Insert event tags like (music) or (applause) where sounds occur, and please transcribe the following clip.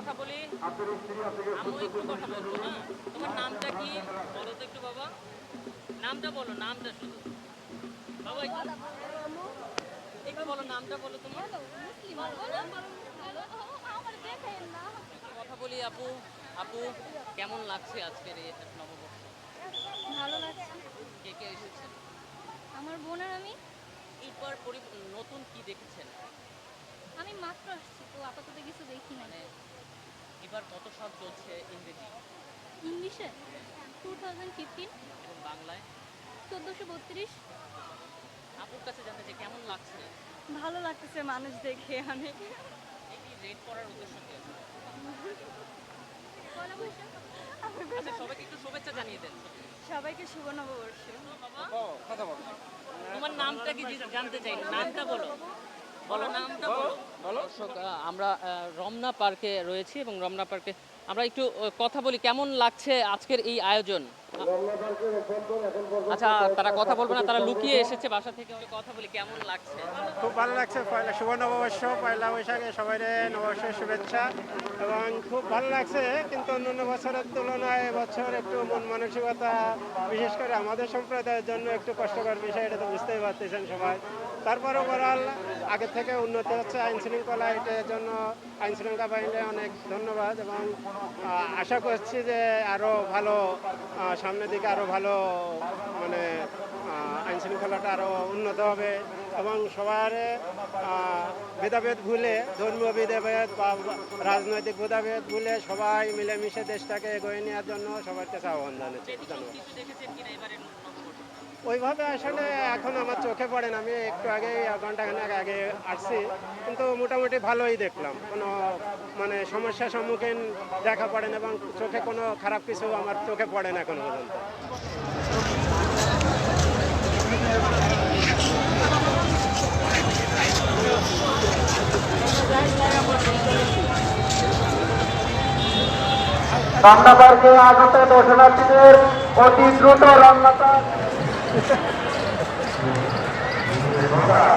কথা বলি। আমি একটু কথা বলব না? তোমার নামটা কি? বলো তো একটু বাবা। নামটা বলো নামটা শুধু। বাবা একটু বলো নামটা বলো তোমার। কথা বলি আপু। আপু কেমন লাগছে আজকের এই নববর্ষ? ভালো লাগছে। কে কে এসেছেন আমার বোন আর আমি। এইবার পরি- নতুন কি দেখেছেন? আমি মাত্র আসছি তো আপাতত কিছু দেখি না এবার কত সাল চলছে ইংরেজি? ইংলিশে টু থাউজেন্ড ফিফটিন এবং বাংলায়? চোদ্দোশো বত্রিশ। আপুর কাছে জানতে চাই কেমন লাগছে? ভালো লাগতেছে মানুষ দেখে অনেক এই রেড করার উদ্দেশ্য কি? আছে আচ্ছা সবাইকে একটু শুভেচ্ছা জানিয়ে দেন সবাইকে শুভ নববর্ষ। তোমার নামটা কি জি- জানতে চাই নামটা বলো। দর্শক আমরা রমনা পার্কে রয়েছি এবং রমনা পার্কে আমরা একটু কথা বলি কেমন লাগছে আজকের এই আয়োজন? আচ্ছা তারা কথা বলবে না, তারা লুকিয়ে এসেছে বাসা থেকে। কথা বলি, কেমন লাগছে? খুব ভালো লাগছে, পয়লা শুভ নববর্ষ, পয়লা বৈশাখে সবাই নববর্ষের শুভেচ্ছা। এবং খুব ভালো লাগছে, কিন্তু অন্যান্য বছরের তুলনায় এবছর একটু মন মানসিকতা, বিশেষ করে আমাদের সম্প্রদায়ের জন্য একটু কষ্টকর বিষয়, এটা তো বুঝতেই পারতেছেন সবাই। তারপর ওভারঅল আগে থেকে উন্নতি হচ্ছে আইন শৃঙ্খলা এটার জন্য। আইন শৃঙ্খলা বাহিনীকে অনেক ধন্যবাদ এবং আশা করছি যে আরও ভালো সামনের দিকে আরও ভালো মানে আইন শৃঙ্খলাটা আরও উন্নত হবে এবং সবার ভেদাভেদ ভুলে, ধর্মীয় ভেদাভেদ বা রাজনৈতিক ভেদাভেদ ভুলে সবাই মিলেমিশে দেশটাকে এগিয়ে নেওয়ার জন্য সবার কাছে আহ্বান জানাচ্ছি। ধন্যবাদ ওইভাবে আসলে এখন আমার চোখে পড়ে না। আমি একটু আগে ঘন্টাখানেক আগে আসছি। কিন্তু মোটামুটি ভালোই দেখলাম। কোনো মানে সমস্যার সম্মুখীন দেখা পড়ে না এবং চোখে কোনো খারাপ কিছু আমার চোখে পড়ে না কোনো পর্যন্ত। রমনা পার্কে আগত দর্শনার্থীদের অতি দ্রুত (laughs) রমনা পার্ক